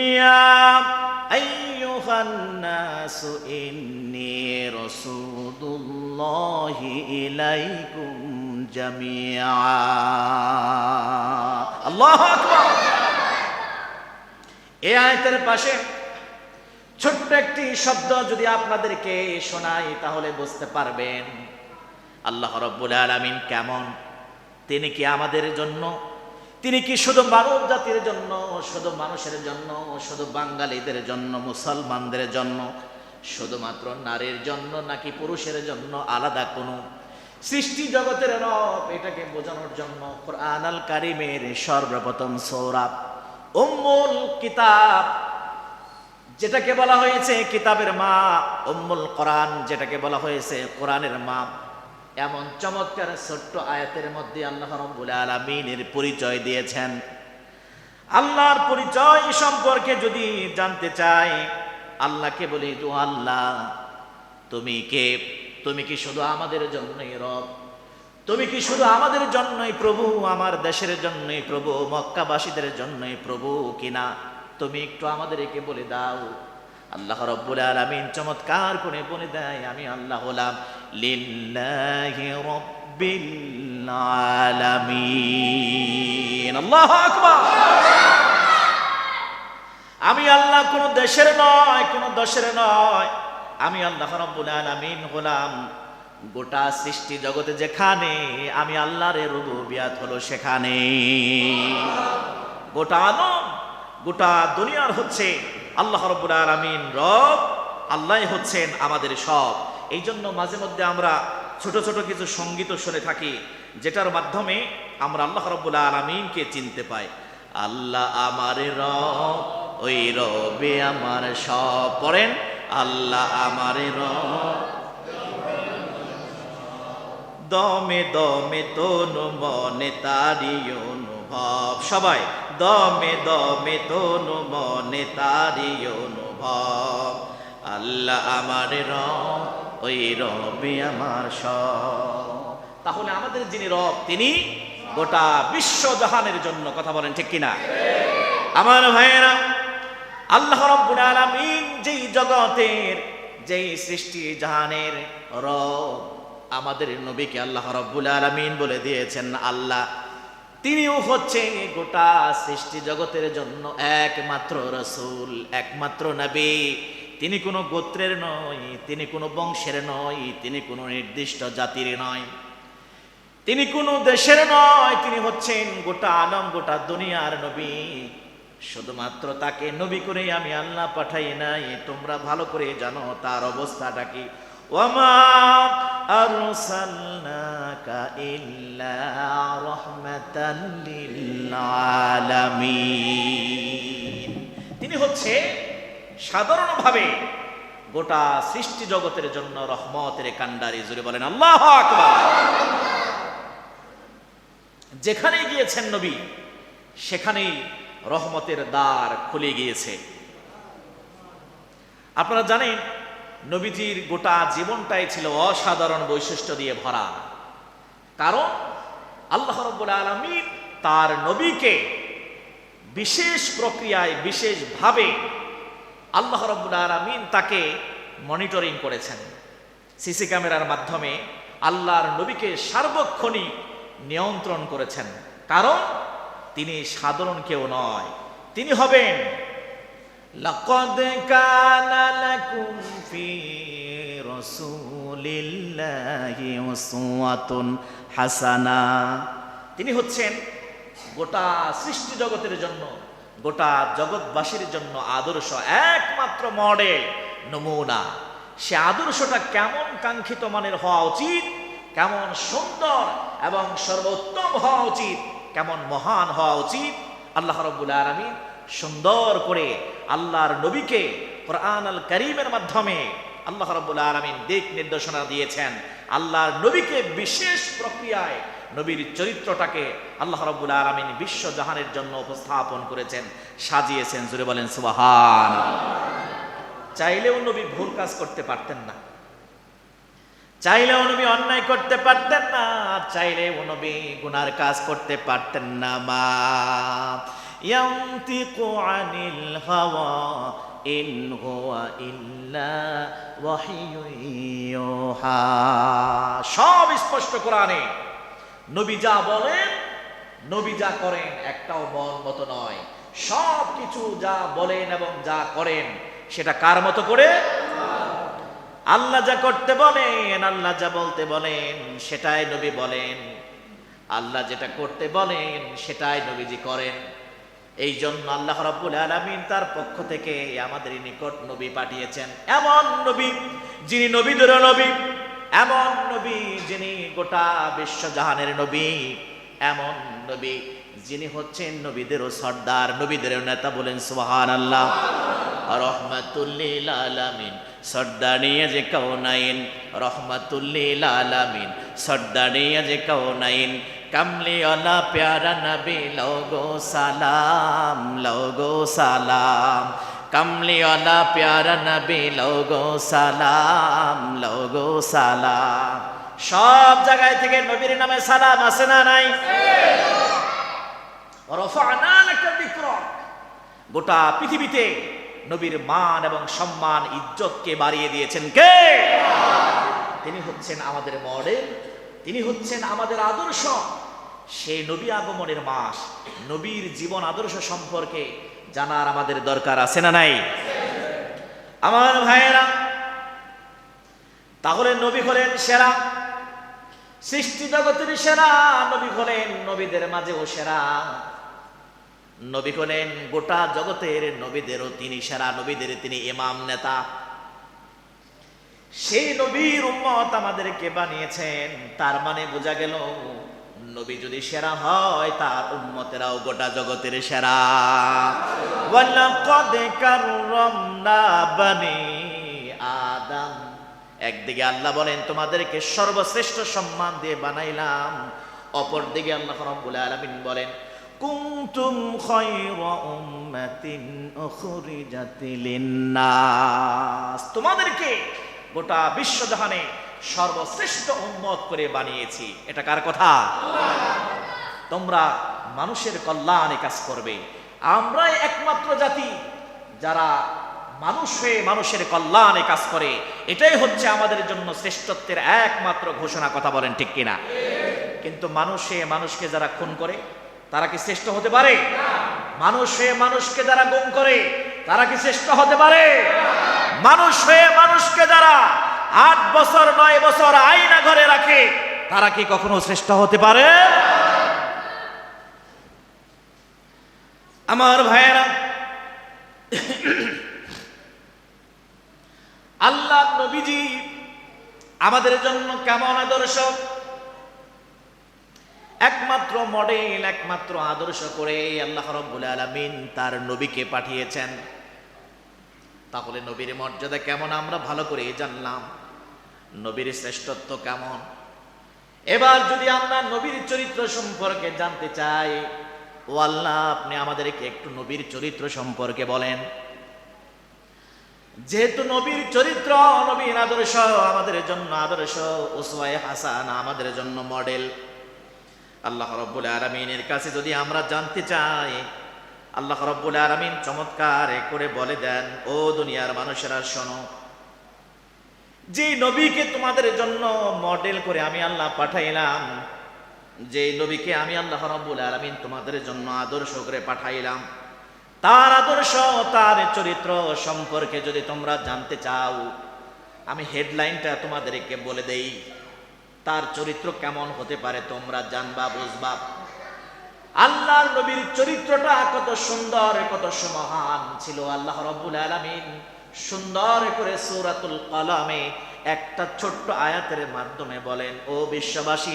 يا أيها الناس إني رسول الله إليكم جميعا الله أكبر এই আয়তের পাশে ছোট্ট একটি শব্দ যদি আপনাদেরকে শোনাই তাহলে বুঝতে পারবেন আল্লাহ রব্বুল আলামিন কেমন তিনি কি আমাদের জন্য তিনি কি শুধু মানব জাতির জন্য, শুধু মানুষের জন্য, শুধু বাঙালিদের জন্য, মুসলমানদের জন্য, শুধুমাত্র নারীর জন্য নাকি পুরুষের জন্য আলাদা কোনো? সৃষ্টি জগতের রব এটাকে বোঝানোর জন্য কোরআন কারিমের সর্বপ্রথম সৌরাব উম্মুল কিতাব, যেটাকে বলা হয়েছে কিতাবের মা, উম্মুল কোরআন, যেটাকে বলা হয়েছে কোরআনের মা। এমন চমৎকার ছোট্ট আয়াতের মধ্যে আল্লাহ রব্বুল আলামিনের পরিচয় দিয়েছেন। আল্লাহর পরিচয় সম্পর্কে যদি জানতে চাই, আল্লাহকে বলি তো আল্লাহ, তুমি কে? তুমি কি শুধু আমাদের জন্যই রব? তুমি কি শুধু আমাদের জন্যই প্রভু? আমার দেশের জন্যই প্রভু? মক্কাবাসীদের জন্যই প্রভু কিনা? তুমি একটু আমাদেরকে বলে দাও। আল্লাহ রব্বুল আলামিন চমৎকার করে বলে দেয়, আমি আল্লাহ হলাম লিল্লাহি রব্বিল আলামিন। আল্লাহু আমি আল্লাহ কোন দেশের নয়, কোন দশের নয়। আমি আল্লাহ রব্বুল আলামিন হলাম গোটা সৃষ্টি জগতে যেখানে, আমি আল্লাহর রুবুবিয়াত হলো সেখানে। গোটা আলম গোটা দুনিয়ার হচ্ছে আল্লাহ রব্বুল আলামিন রব। আল্লাহ হচ্ছেন আমাদের সব। এই জন্য মাঝে মধ্যে আমরা ছোট ছোট কিছু সংগীত শুনে থাকি, যেটার মাধ্যমে আমরা আল্লাহ রব্বুল আলমিনকে চিনতে পাই। আল্লাহ আমার রব, ওই রবে আমার সব। পড়েন, আল্লাহ আমার দমে দমে তনু মনে তারি অনুভব। সবাই, দমে দমে তনু মনে তারি অনুভব। আল্লাহ আমার রব ওই রবে আমার সব। তাহলে আমাদের যিনি রব, তিনি গোটা বিশ্ব জাহানের জন্য কথা বলেন ঠিক কিনা? আমার ভাইয়েরা, আল্লাহ রব্বুল আলামিন যেই জগতের, যেই সৃষ্টি জাহানের রব, আমাদের নবীকে আল্লাহ রব্বুল আলামিন বলে দিয়েছেন আল্লাহ। তিনিও হচ্ছে গোটা সৃষ্টি জগতের জন্য একমাত্র রসুল, একমাত্র নবী। তিনি কোনো গোত্রের নয়, তিনি কোনো বংশের নয়, তিনি কোনো নির্দিষ্ট জাতির নয়। তিনি কোনো দেশের নয়, তিনি হচ্ছেন গোটা আলম, গোটা দুনিয়ার নবী। শুধুমাত্র তাকে নবী করে আমি আল্লাহ পাঠাই নাই, তোমরা ভালো করে জানো তার অবস্থাটা কি। আলামিন। সাধারণভাবে গোটা সৃষ্টি জগতের জন্য রহমতের কান্ডারি জুড়ে বলেন আল্লাহ যেখানে গিয়েছেন নবী, সেখানেই রহমতের দ্বার খুলে গিয়েছে। আপনারা জানেন, নবীজির গোটা জীবনটাই ছিল অসাধারণ বৈশিষ্ট্য দিয়ে ভরা। কারণ আল্লাহ রব্বুল আলমিন তার নবীকে বিশেষ প্রক্রিয়ায়, বিশেষভাবে আল্লাহ রব্বুল আলমিন তাকে মনিটরিং করেছেন সিসি ক্যামেরার মাধ্যমে আল্লাহর নবীকে সার্বক্ষণিক নিয়ন্ত্রণ করেছেন কারণ তিনি সাধারণ কেউ নয় তিনি হবেন لقد كان لكم في رسول الله أسوة حسنة তিনি হচ্ছেন গোটা সৃষ্টি জগতের জন্য গোটা জগৎবাসীর জন্য আদর্শ একমাত্র মডেল নমুনা। সে আদর্শটা কেমন কাঙ্ক্ষিত মানের হওয়া উচিত, কেমন সুন্দর এবং সর্বোত্তম হওয়া উচিত, কেমন মহান হওয়া উচিত, আল্লাহ রব্বুল আলমিন সুন্দর করে আল্লাহর নবীকে কোরআন আল করিমের মাধ্যমে আল্লাহ রব্বুল আলমিন দিক নির্দেশনা দিয়েছেন। আল্লাহর নবীকে বিশেষ প্রক্রিয়ায় নবীর চরিত্রটাকে আল্লাহ রব্বুল আলমিন বিশ্ব জাহানের জন্য উপস্থাপন করেছেন, সাজিয়েছেন জুড়ে বলেন সুবাহান চাইলেও নবী ভুল কাজ করতে পারতেন না। চাইলেও নবী অন্যায় করতে পারতেন না চাইলে নবী গুনার কাজ করতে পারতেন না, মা। ইয়ান্তিকু আনিল হাওয়া, ইন হুয়া ইল্লা ওয়াহিয়ুহা সব স্পষ্ট কোরআনে নবী যা বলেন, নবী যা করেন একটাও মন মতো নয়। সব কিছু যা বলেন এবং যা করেন, সেটা কার মতো করে? আল্লাহ যা করতে বলেন, আল্লাহ যা বলতে বলেন, সেটাই নবী বলেন। আল্লাহ যেটা করতে বলেন, সেটাই নবীজি করেন। এই জন্য আল্লাহ রাব্বুল আলামিন তার পক্ষ থেকে আমাদের নিকট নবী পাঠিয়েছেন। এমন নবী যিনি নবীদের নবী এমন নবী যিনি গোটা বিশ্বজাহানের নবী, এমন নবী যিনি হচ্ছেন নবীদেরও সর্দার, নবীদেরও নেতা বলেন সুবহান আল্লাহ রহমাতুল্লিল আলামিন সর্দানিয়া যে কাউনাইন রহমাতুল্লিল আলামিন সর্দানিয়া যে কাউনাইন কামলি অলা প্যারা নবী লোগো সালাম লোগো সালাম। কামলি অলা প্যারা নবী, লোগো সালাম লোগো সালাম। সব জায়গায় থেকে নবীর নামে সালাম আছে না নাই। গোটা পৃথিবীতে নবীর মান এবং সম্মান, ইজ্জতকে বাড়িয়ে দিয়েছেন কে? তিনি হচ্ছেন আমাদের মডেল, তিনি হচ্ছেন আমাদের আদর্শ। সেই নবী আগমনের মাস, নবীর জীবন আদর্শ সম্পর্কে জানার আমাদের দরকার আছে না নাই? আমার ভাইয়েরা, তাহলে নবী হলেন সেরা, সৃষ্টি জগতের সেরা, নবী হলেন নবীদের মাঝেও সেরা। নবী হলেন গোটা জগতের নবীদেরও তিনি সেরা, নবীদের তিনি ইমাম নেতা। সেই নবীর উম্মত আমাদেরকে বানিয়েছেন, তার মানে বোঝা গেল নবী যদি সেরা হয়, তার উম্মতেরাও গোটা জগতের সেরা। ওয়ালাকাদ কাররামনা বানি আদম। একদিকে আল্লাহ বলেন, তোমাদেরকে সর্বশ্রেষ্ঠ সম্মান দিয়ে বানাইলাম। অপরদিকে আল্লাহ রাব্বুল আলামিন বলেন, কুনতুম খায়রা উম্মাতিন উখরিজাত লিন-নাস তোমাদেরকে গোটা বিশ্বজাহানে সর্বশ্রেষ্ঠ উম্মত করে বানিয়েছি। এটা কার কথা? তোমরা মানুষের কল্যাণে কাজ করবে। আমরাই একমাত্র জাতি যারা মানুষ হয়ে মানুষের কল্যাণে কাজ করে। এটাই হচ্ছে আমাদের জন্য শ্রেষ্ঠত্বের একমাত্র ঘোষণা, কথা বলেন ঠিক কিনা? কিন্তু মানুষে মানুষকে যারা খুন করে, তারা কি শ্রেষ্ঠ হতে পারে? মানুষ হয়ে মানুষকে যারা গুম করে, তারা কি শ্রেষ্ঠ হতে পারে? মানুষ হয়ে মানুষকে যারা আট বছর, নয় বছর আইনা ঘরে রাখে। তারা কি কখনো শ্রেষ্ঠ হতে পারে? আমার ভাইয়েরা, আল্লাহ নবীজি আমাদের জন্য কেমন আদর্শ? একমাত্র মডেল একমাত্র আদর্শ করে আল্লাহ রব্বুল আলামিন তার নবীকে পাঠিয়েছেন। তাহলে নবীর মর্যাদা কেমন আমরা ভালো করে জানলাম। নবীর শ্রেষ্ঠত্ব কেমন? এবার যদি আমরা নবীর চরিত্র সম্পর্কে জানতে চাই, ও আল্লাহ, আপনি আমাদেরকে একটু নবীর চরিত্র সম্পর্কে বলেন। যেহেতু নবীর চরিত্র নবীর আদর্শ, আমাদের জন্য আদর্শ উসওয়ায়ে হাসান আমাদের জন্য মডেল। আল্লাহ রব্বুল আরামিনের কাছে যদি আমরা জানতে চাই, আল্লাহ রব্বুল আরামিন চমৎকার করে বলে দেন, ও দুনিয়ার মানুষেরা, শোনো যে নবীকে তোমাদের জন্য মডেল করে আমি আল্লাহ পাঠাইলাম, যে নবীকে আমি আল্লাহ রব্বুল আলামিন তোমাদের জন্য আদর্শ করে পাঠাইলাম, তার আদর্শ, তার চরিত্র সম্পর্কে যদি তোমরা জানতে চাও, আমি হেডলাইনটা তোমাদেরকে বলে দেই, তার চরিত্র কেমন হতে পারে তোমরা জানবা, বুঝবা। আল্লাহর নবীর চরিত্রটা কত সুন্দর, কত সুমহান ছিল আল্লাহ রব্বুল আলামিন। সুন্দর করে সৌরাতুল কলামে একটা ছোট্ট আয়াতের মাধ্যমে বলেন ও বিশ্ববাসী